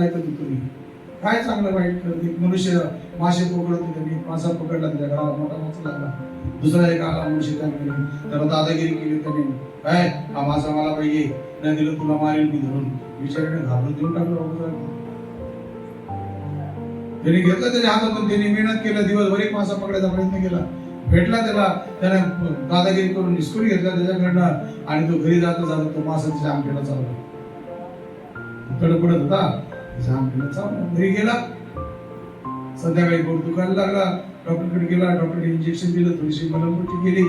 ऐकत होतो मी काय चांगलं वाईट एक मनुष्य मासे पकडतो त्यांनी मासा पकडला त्याच्या घराला मोठा मासा लागला. दुसरा एक आला मनुष्य त्याने त्याला दादागिरी केली त्याने. काय? हा मासा मला पाहिजे. नाही दिलं तुला मारेल मी धरून. विचाराने घालून देऊन टाकलं बाबा त्यांनी घेतलं त्याच्या हातातून त्यांनी मेहनत केलं दिवसभर एक मासा पकडायचा प्रयत्न केला. भेटला त्याला. त्याने दादागिरी करून निसकून घेतला त्याच्याकडनं. आणि तो घरी जाता जाता तो मासा त्याच्या आमटेला चालला तडपडत होता. घरी गेला. संध्याकाळी पोट दुखायला लागला. डॉक्टरकडे गेला. डॉक्टर इंजेक्शन दिलं. थोडीशी मलमपट्टी केली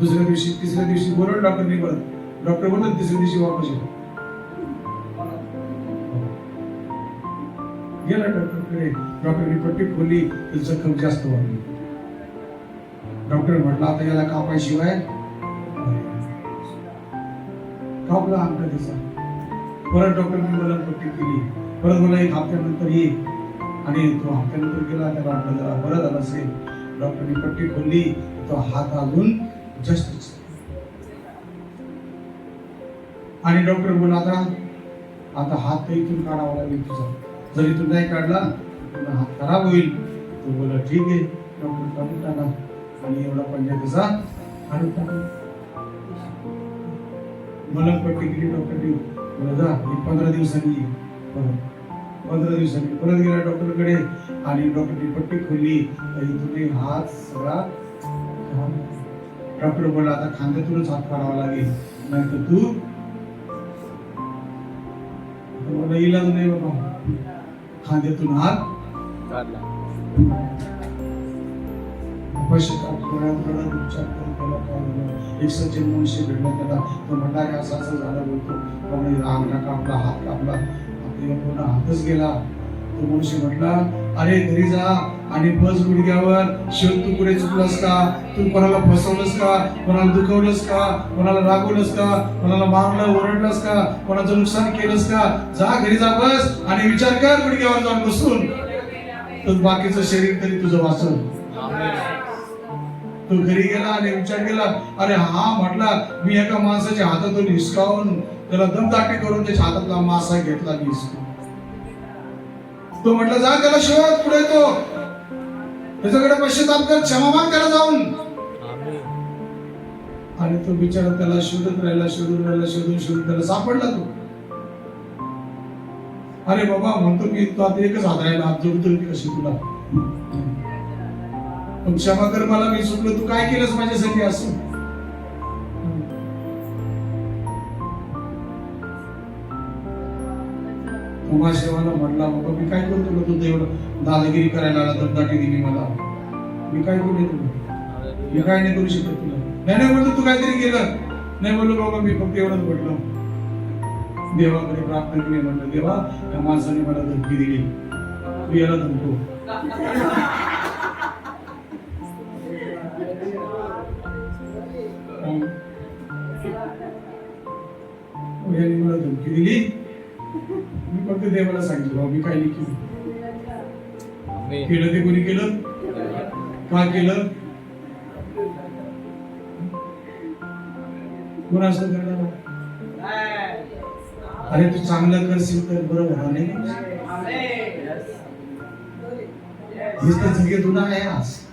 दुसऱ्या दिवशी तिसऱ्या दिवशी बोलवलं डॉक्टरने परत डॉक्टर बोलत तिसऱ्या दिवशी वापस येतो गेला डॉक्टरकडे. डॉक्टरने पट्टी खोलली. तर जखम जास्त वाढली. डॉक्टर म्हटलं आता याला कापायशिवाय कापला अंक त्याचा परत डॉक्टरने मला पट्टी केली. परत मला एक हप्त्यानंतर ये आणि तो हप्त्यानंतर गेला त्याला वाटलं जरा बरं झालं असेल. डॉक्टरनी पट्टी खोलली तो हात अजून जस्ट आणि डॉक्टर बोला आता आता हात तर इथून काढावा लागेल तुझा. जर इथून नाही काढला तर तुझा हात खराब होईल. तो बोला ठीक आहे. डॉक्टर काढून टाका आणि एवढा पंजा कसा? काढून टाका मलमपट्टी केली डॉक्टरने बोला जा एक पंधरा दिवसांनी ये पंधरा दिवसांनी. परत गेला डॉक्टरकडे आणि डॉक्टरने पट्टी खोलली. एक हात सगळा डॉक्टर बोला आता खांद्यातूनच हात काढावा लागेल. नाहीतर तू मला इलाज नाही बाबा. खांद्यातून हात पैसे एक सज्जन मनुष्य भेटला त्याला. तो म्हणला "अरे असं असं झालं बोलतो. कापला हात कापला. आपल्या हातच गेला. तो मनुष्य म्हटला अरे घरी जा आणि बस गुडघ्यावर. शिव तू पुढे चुकलास का? तू कोणाला फसवलंस का? कोणाला दुखवलंस का? कोणाला रागवलंस का? कोणाला मारलं ओरडलंस का? कोणाचं नुकसान केलंस का? जा घरी जा बस आणि विचार कर गुडघ्यावर जाऊन बसून. तर बाकीचं शरीर तरी तुझं वाचल तो घरी गेला आणि विचार केला अरे हा म्हटला मी एका माणसाच्या हातातून हिसकावून त्याला दमदाटी करून त्याच्या हातातला मासा घेतला मी तो म्हटला जा त्याला शोध पुढे तो. त्याच्याकडे पश्चाताप कर क्षमा माग त्याला जाऊन. आणि तो बिचारा त्याला शोधत राहिला शोधून राहिला शोधून शोधून त्याला सापडला तो. अरे बाबा म्हणतो मी तो आता एकच हात राहिला जोडतो कशी तुला? पण क्षमा कर मला मी चुकलो तू काय केलंस माझ्यासाठी असं? उमाशेवाला म्हटला बाबा मी काय करतो तुला तुझं एवढं दादागिरी करायला आला दमदाटी दिली मला. मी काय करू तुला मी काय नाही करू शकत तुला. नाही नाही म्हणतो तू काहीतरी केलं. नाही बोललो बाबा मी फक्त एवढंच म्हटलं. देवाकडे प्रार्थना केली म्हटलं देवा त्या माणसाने मला धमकी दिली. तू याला धमको धमकी दिली मी फक्त देवाला सांगितलं मी काय नाही केलं केलं ते कोणी केलं? का केलं? कोणाचं करणार अरे तू चांगलं करशील तर बरं होणार नाही हेच तर सगळे तुला आहे आज.